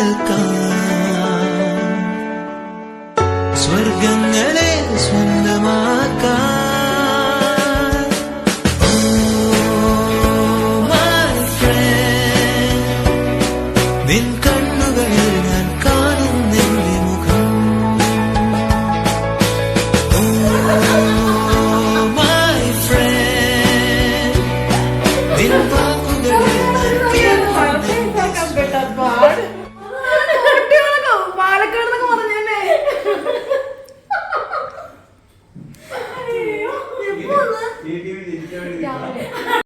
മറക്കാം സ്വർഗങ്ങളെ സ്വന്തമാക്കാം in the ഈ ടി വി വേണ്ടി